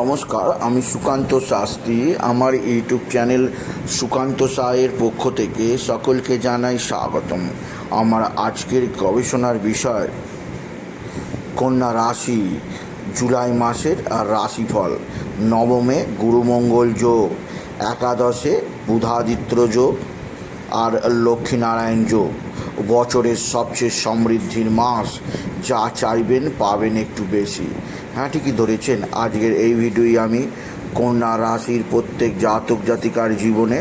নমস্কার, আমি সুকান্ত শাস্ত্রী। আমার ইউটিউব চ্যানেল সুকান্ত সায়ের পক্ষ থেকে সকলকে জানাই স্বাগতম। আমার আজকের গবেষণার বিষয়, কন্যা রাশি, জুলাই মাসের আর রাশিফল। নবমে গুরুমঙ্গল যোগ, একাদশে বুধাদিত্য যোগ আর লক্ষ্মীনারায়ণ যোগ। বছরের সবচেয়ে সমৃদ্ধির মাস, যা চাইবেন পাবেন একটু বেশি। হ্যাঁ ঠিকই ধরেছেন। আজকের এই ভিডিওই আমি কন্যা রাশির প্রত্যেক জাতক জাতিকার জীবনে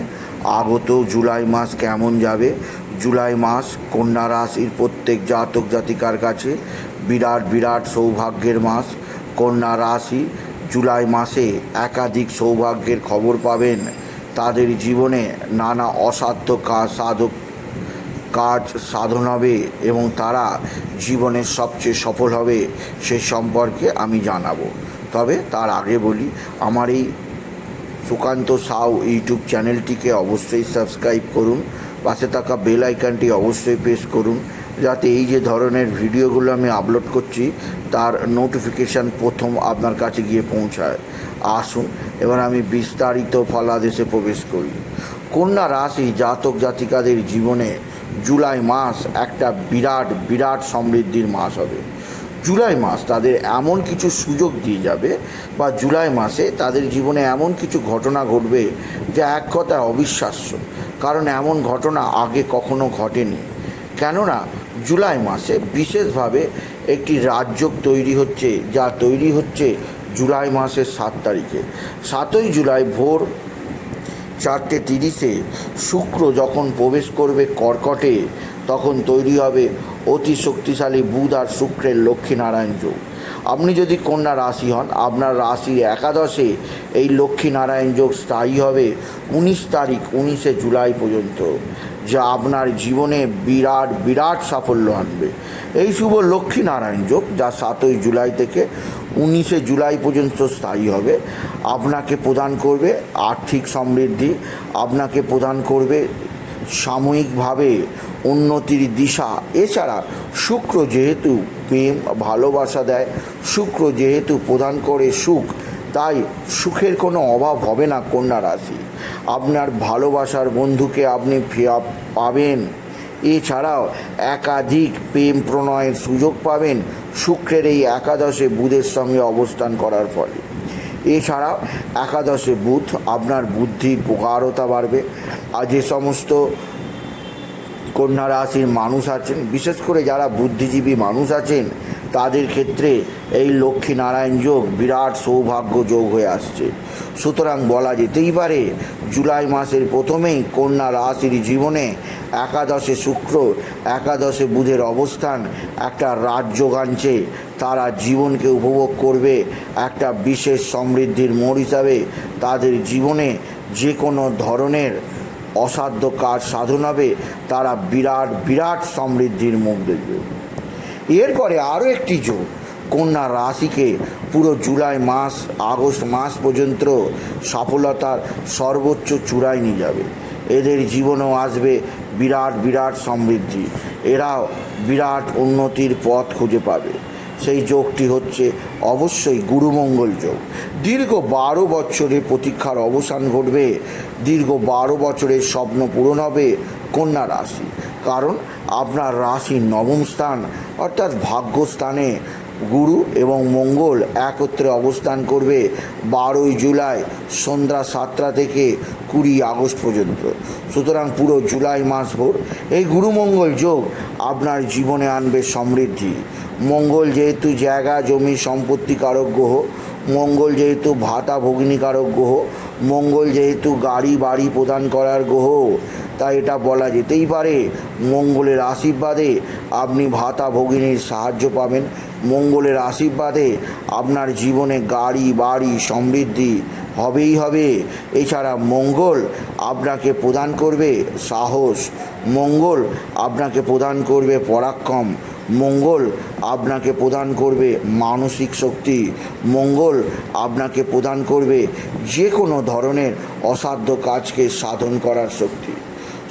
আগত জুলাই মাস কেমন যাবে? জুলাই মাস কন্যা রাশির প্রত্যেক জাতক জাতিকার কাছে বিরাট বিরাট সৌভাগ্যের মাস। কন্যা রাশি জুলাই মাসে একাধিক সৌভাগ্যের খবর পাবেন। তাদের জীবনে নানা অসাধ্য কাজ, সাধক কাজ সাধন হবে এবং তারা জীবনের সবচেয়ে সফল হবে, সে সম্পর্কে আমি জানাব। তবে তার আগে বলি, আমার এই সুকান্ত সাউ ইউটিউব চ্যানেলটিকে অবশ্যই সাবস্ক্রাইব করুন, পাশে থাকা বেল আইকনটি অবশ্যই প্রেস করুন, যাতে এই যে ধরনের ভিডিওগুলো আমি আপলোড করছি, তার নোটিফিকেশান প্রথম আপনার কাছে গিয়ে পৌঁছায়। আসুন, এবার আমি বিস্তারিত ফলাদেশে প্রবেশ করি। কন্যা রাশি জাতক জাতিকাদের জীবনে জুলাই মাস একটা বিরাট বিরাট সমৃদ্ধির মাস হবে। জুলাই মাস তাদের এমন কিছু সুযোগ দিয়ে যাবে বা জুলাই মাসে তাদের জীবনে এমন কিছু ঘটনা ঘটবে যা এক কথায় অবিশ্বাস্য। কারণ এমন ঘটনা আগে কখনো ঘটেনি। কেননা জুলাই মাসে বিশেষভাবে একটি রাজ্য তৈরি হচ্ছে, যা তৈরি হচ্ছে জুলাই মাসের সাত তারিখে। সাতই জুলাই ভোর চারটে তিরিশে শুক্র যখন প্রবেশ করবে কর্কটে, তখন তৈরি হবে অতি শক্তিশালী বুধ আর শুক্রের লক্ষ্মীনারায়ণ যোগ। আপনি যদি কন্যা রাশি হন, আপনার রাশির একাদশে এই লক্ষ্মীনারায়ণ যোগ স্থায়ী হবে উনিশ তারিখ, উনিশে জুলাই পর্যন্ত, যা আপনার জীবনে বিরাট বিরাট সাফল্য আনবে। এই শুভ লক্ষ্মীনারায়ণ যোগ, যা সাতই জুলাই থেকে উনিশে জুলাই পর্যন্ত স্থায়ী হবে, আপনাকে প্রদান করবে আর্থিক সমৃদ্ধি, আপনাকে প্রদান করবে সাময়িকভাবে উন্নতির দিশা। এছাড়া শুক্র যেহেতু প্রেম, ভালোবাসা দেয়, শুক্র যেহেতু প্রদান করে সুখ, তাই সুখের কোনো অভাব হবে না কন্যা রাশি। আপনার ভালোবাসার বন্ধুকে আপনি পাবেন। এছাড়াও একাধিক প্রেম প্রণয়ের সুযোগ পাবেন। শুক্রের এই একাদশে বুধের সঙ্গে অবস্থান করার ফলে। এছাড়াও একাদশে বুধ, আপনার বুদ্ধির প্রগাঢ়তা বাড়বে। আর যে সমস্ত কন্যা রাশির মানুষ আছেন, বিশেষ করে যারা বুদ্ধিজীবী মানুষ আছেন, তাদের ক্ষেত্রে এই লক্ষ্মী নারায়ণ যোগ বিরাট সৌভাগ্য যোগ হয়ে আসছে। সুতরাং বলা যেতেই পারে, জুলাই মাসের প্রথমেই কন্যা রাশির জীবনে একাদশে শুক্র, একাদশে বুধের অবস্থান একটা রাজ্য গানছে তারা জীবনকে উপভোগ করবে একটা বিশেষ সমৃদ্ধির মোড় হিসাবে তাদের জীবনে যে কোনো ধরনের অসাধ্য কাজ সাধন হবে, তারা বিরাট বিরাট সমৃদ্ধির মুখ দেখবে। এরপরে আরও একটি যোগ কন্যা রাশিকে পুরো জুলাই মাস, আগস্ট মাস পর্যন্ত সফলতার সর্বোচ্চ চূড়ায় নিয়ে যাবে। এদের জীবনেও আসবে বিরাট বিরাট সমৃদ্ধি। এরাও বিরাট উন্নতির পথ খুঁজে পাবে। সেই যোগটি হচ্ছে অবশ্যই গুরুমঙ্গল যোগ। দীর্ঘ বারো বছরের প্রতীক্ষার অবসান ঘটবে, দীর্ঘ বারো বছরের স্বপ্ন পূরণ হবে কন্যা রাশি। কারণ আপনার রাশি নবম স্থান অর্থাৎ ভাগ্যস্থানে গুরু এবং মঙ্গল একত্রে অবস্থান করবে বারোই জুলাই সন্ধ্যা সাতটা থেকে কুড়ি আগস্ট পর্যন্ত। সুতরাং পুরো জুলাই মাস ভোর এই গুরুমঙ্গল যোগ আপনার জীবনে আনবে সমৃদ্ধি। মঙ্গল যেহেতু জায়গা, জমি, সম্পত্তি কারক গ্রহ, মঙ্গল যেহেতু ভাতা ভগ্নিকারক গ্রহ, মঙ্গল যেহেতু গাড়ি, বাড়ি প্রদান করার গ্রহ, তাই এটা বলা যেতেই পারে মঙ্গলের আশীর্বাদে আপনি ভাতা, ভগিনীর সাহায্য পাবেন। মঙ্গলের আশীর্বাদে আপনার জীবনে গাড়ি, বাড়ি সমৃদ্ধি হবেই হবে। এছাড়া মঙ্গল আপনাকে প্রদান করবে সাহস। মঙ্গল আপনাকে প্রদান করবে পরাক্রম। মঙ্গল আপনাকে প্রদান করবে মানসিক শক্তি। মঙ্গল আপনাকে প্রদান করবে যে কোনো ধরনের অসাধ্য কাজকে সাধন করার শক্তি।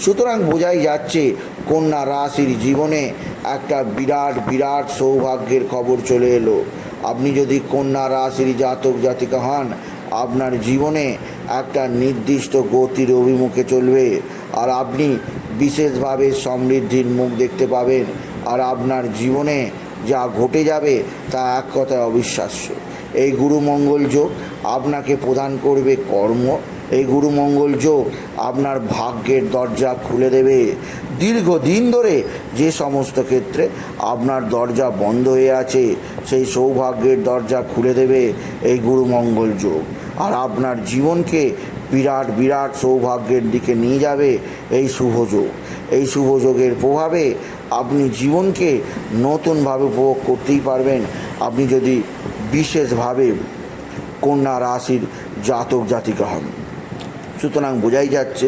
সুতরাং বোঝাই যাচ্ছে কন্যা রাশির জীবনে একটা বিরাট বিরাট সৌভাগ্যের খবর চলে এলো। আপনি যদি কন্যা রাশির জাতক, জাতিকা হন, আপনার জীবনে একটা নির্দিষ্ট গতির অভিমুখে চলবে। আর আপনি বিশেষভাবে সমৃদ্ধির মুখ দেখতে পাবেন। আর আপনার জীবনে যা ঘটে যাবে তা এক কথায় অবিশ্বাস্য। এই গুরুমঙ্গল যোগ আপনাকে প্রদান করবে কর্ম এই গুরুমঙ্গল যোগ আপনার ভাগ্যের দরজা খুলে দেবে। দীর্ঘদিন ধরে যে সমস্ত ক্ষেত্রে আপনার দরজা বন্ধ হয়ে আছে, সেই সৌভাগ্যের দরজা খুলে দেবে এই গুরুমঙ্গল যোগ। আর আপনার জীবনকে বিরাট বিরাট সৌভাগ্যের দিকে নিয়ে যাবে এই শুভযোগ এই শুভযোগের প্রভাবে আপনি জীবনকে নতুনভাবে উপভোগ করতেই পারবেন। আপনি যদি বিশেষভাবে কন্যা রাশির জাতক জাতিকা হন। সুতরাং বোঝাই যাচ্ছে,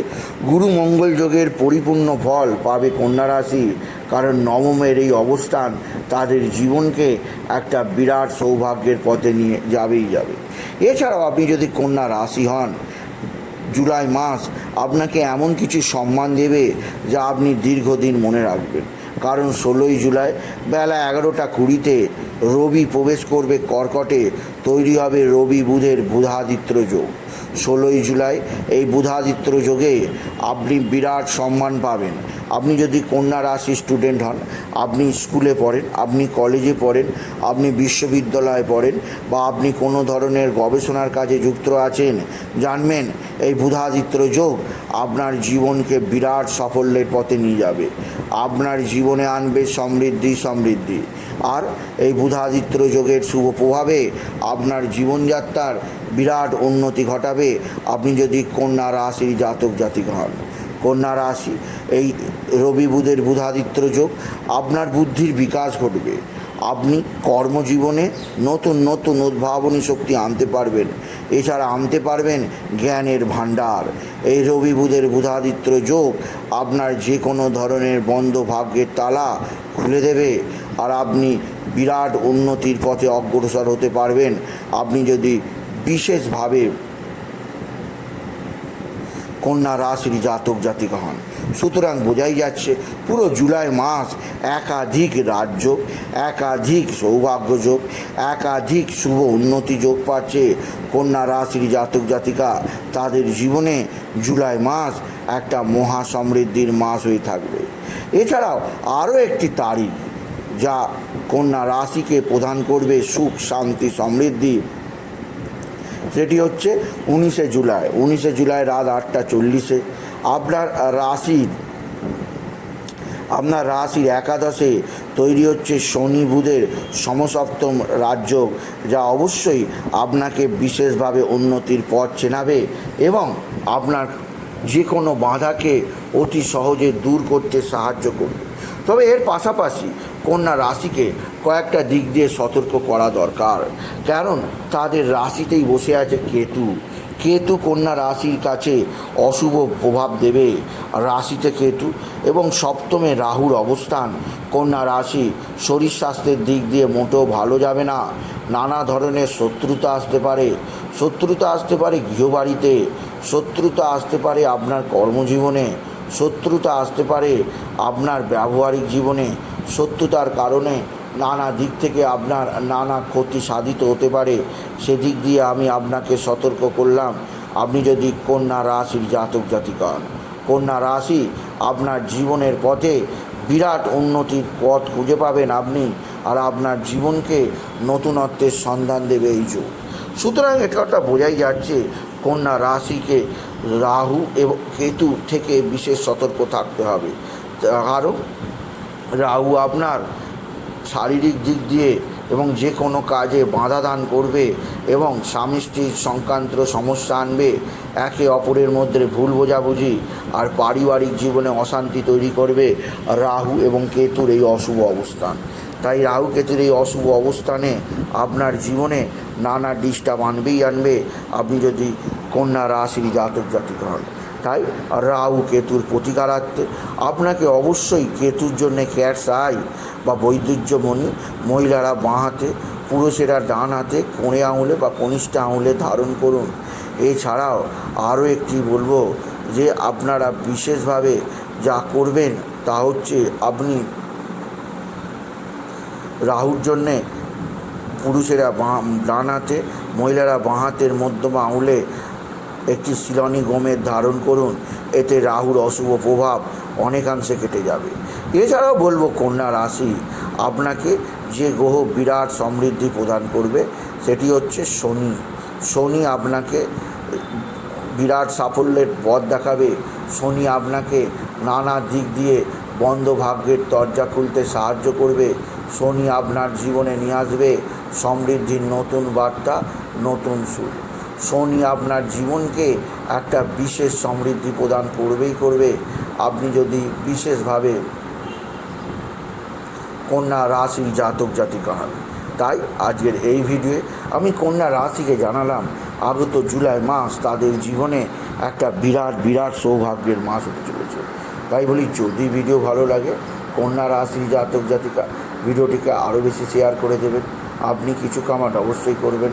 গুরু মঙ্গল যোগের পরিপূর্ণ ফল পাবে কন্যা রাশি, কারণ নবমের এই অবস্থান তাদের জীবনকে একটা বিরাট সৌভাগ্যের পথে নিয়ে যাবেই যাবে। এছাড়াও আপনি যদি কন্যা রাশি হন, জুলাই মাস আপনাকে এমন কিছু সম্মান দেবে যা আপনি দীর্ঘদিন মনে রাখবেন। কারণ ষোলোই জুলাই বেলা এগারোটা কুড়িতে রবি প্রবেশ করবে কর্কটে, তৈরি হবে রবি বুধের বুধাদিত্য যোগ। ষোলোই জুলাই এই বুধাদিত্য যোগে আপনি বিরাট সম্মান পাবেন। আপনি যদি কন্যা রাশি স্টুডেন্ট হন, আপনি স্কুলে পড়েন, আপনি কলেজে পড়েন, আপনি বিশ্ববিদ্যালয়ে পড়েন বা আপনি কোনো ধরনের গবেষণার কাজে যুক্ত আছেন, জানবেন এই বুধাদিত্য যোগ আপনার জীবনকে বিরাট সাফল্যের পথে নিয়ে যাবে। আপনার জীবনে আনবে সমৃদ্ধি সমৃদ্ধি। আর এই বুধাদিত্য যোগের শুভ প্রভাবে আপনার জীবনযাত্রার বিরাট উন্নতি ঘটাবে। আপনি যদি কন্যা রাশির জাতক জাতিক হন, কন্যা রাশি, এই রবি বুধের বুধাদিত্য যোগ, আপনার বুদ্ধির বিকাশ ঘটবে। আপনি কর্মজীবনে নতুন নতুন উদ্ভাবনী শক্তি আনতে পারবেন। এছাড়া আনতে পারবেন জ্ঞানের ভাণ্ডার। এই রবি বুধের বুধাদিত্য যোগ আপনার যে কোনো ধরনের বন্ধ ভাগ্যের তালা খুলে দেবে। আর আপনি বিরাট উন্নতির পথে অগ্রসর হতে পারবেন। আপনি যদি বিশেষভাবে কন্যা রাশির জাতক জাতিকা হন সুতরাং বোঝাই যাচ্ছে, পুরো জুলাই মাস একাধিক রাজ্য, একাধিক সৌভাগ্য যোগ, একাধিক শুভ উন্নতি যোগ পাচ্ছে। কন্যা রাশির জাতক জাতিকা, তাদের জীবনে জুলাই মাস একটা মহা সমৃদ্ধির মাস হয়ে থাকবে। এছাড়াও আরও একটি তারিখ, যা কন্যা রাশিকে প্রদান করবে সুখ, শান্তি, সমৃদ্ধি। সেটি হচ্ছে উনিশে জুলাই। উনিশে জুলাই রাত আটটা চল্লিশে। আপনার রাশির আপনার রাশির একাদশে তৈরি হচ্ছে শনি বুধের সমসপ্তম রাজ্য যা অবশ্যই আপনাকে বিশেষভাবে উন্নতির পথ চেনাবে এবং আপনার যে কোনো বাধাকে অতি সহজে দূর করতে সাহায্য করবে। তবে এর পাশাপাশি কন্যা রাশিকে কয়েকটা দিক দিয়ে সতর্ক করা দরকার, কারণ তাদের রাশিতেই বসে আছে কেতু। কেতু কন্যা রাশির কাছে অশুভ প্রভাব দেবে রাশিতে কেতু এবং সপ্তমে রাহুর অবস্থান। কন্যা রাশি, শরীর স্বাস্থ্যের দিক দিয়ে মোটেও ভালো যাবে না। নানা ধরনের শত্রুতা আসতে পারে। শত্রুতা আসতে পারে গৃহবাড়িতে। শত্রুতা আসতে পারে আপনার কর্মজীবনে। শত্রুতা আসতে পারে আপনার ব্যবহারিক জীবনে। শত্রুতার কারণে নানা দিক থেকে আপনার নানা ক্ষতি সাধিত হতে পারে, সেদিক দিয়ে আমি আপনাকে সতর্ক করলাম। আপনি যদি কন্যা রাশির জাতক জাতিকা হন কন্যা রাশি আপনার জীবনের পথে বিরাট উন্নতির পথ খুঁজে পাবেন আপনি আর আপনার জীবনকে নতুনত্বের সন্ধান দেবে এই যুগ। সুতরাং এটা বোঝাই যাচ্ছে কন্যা রাশিকে রাহু এবং কেতু থেকে বিশেষ সতর্ক থাকতে হবে। কারণ রাহু আপনার শারীরিক দিক দিয়ে এবং যে কোনো কাজে বাধা দান করবে এবং স্বামী স্ত্রীর সংক্রান্ত সমস্যা আনবে, একে অপরের মধ্যে ভুল বোঝাবুঝি আর পারিবারিক জীবনে অশান্তি তৈরি করবে রাহু এবং কেতুর এই অশুভ অবস্থান। তাই রাহু কেতুর এই অশুভ অবস্থানে আপনার জীবনে নানা ডিস্টার্ব আনবেই আনবে। আপনি যদি কন্যা রাশির জাতক জাতিক হন তাই রাহু কেতুর প্রতিকারার্থে আপনাকে অবশ্যই কেতুর জন্য ক্যাটস আই বা বৈদুর্যমণি মহিলারা বাঁ হাতে, পুরুষেরা ডান হাতে, কোণে আঙুলে বা কনিষ্ঠ আঙুলে ধারণ করুন। এছাড়াও আরও একটি বলব যে আপনারা বিশেষভাবে যা করবেন তা হচ্ছে আপনি রাহুর জন্যে পুরুষেরা বাঁ, ডান হাতে, মহিলারা বাঁ হাতের মধ্যমা আঙুলে একটি শিলনি গমের ধারণ করুন, এতে রাহুর অশুভ প্রভাব অনেকাংশে কেটে যাবে। এছাড়াও বলব, কন্যা রাশি, আপনাকে যে গ্রহ বিরাট সমৃদ্ধি প্রদান করবে, সেটি হচ্ছে শনি। শনি আপনাকে বিরাট সাফল্যের পথ দেখাবে। শনি আপনাকে নানা দিক দিয়ে বন্ধ ভাগ্যের দরজা খুলতে সাহায্য করবে। শনি আপনার জীবনে নিয়ে আসবে সমৃদ্ধির নতুন বার্তা, নতুন সুর শনি আপনার জীবনকে একটা বিশেষ সমৃদ্ধি প্রদান করবেই করবে। আপনি যদি বিশেষভাবে কন্যা রাশির জাতক জাতিকা হন। তাই আজকের এই ভিডিওয়ে আমি কন্যা রাশিকে জানালাম, আগত জুলাই মাস তাদের জীবনে একটা বিরাট বিরাট সৌভাগ্যের মাস হতে চলেছে। তাই বলি, যদি ভিডিও ভালো লাগে, কন্যা রাশি জাতক জাতিকা ভিডিওটিকে আরও বেশি শেয়ার করে দেবেন। আপনি কিছু কামাট অবশ্যই করবেন।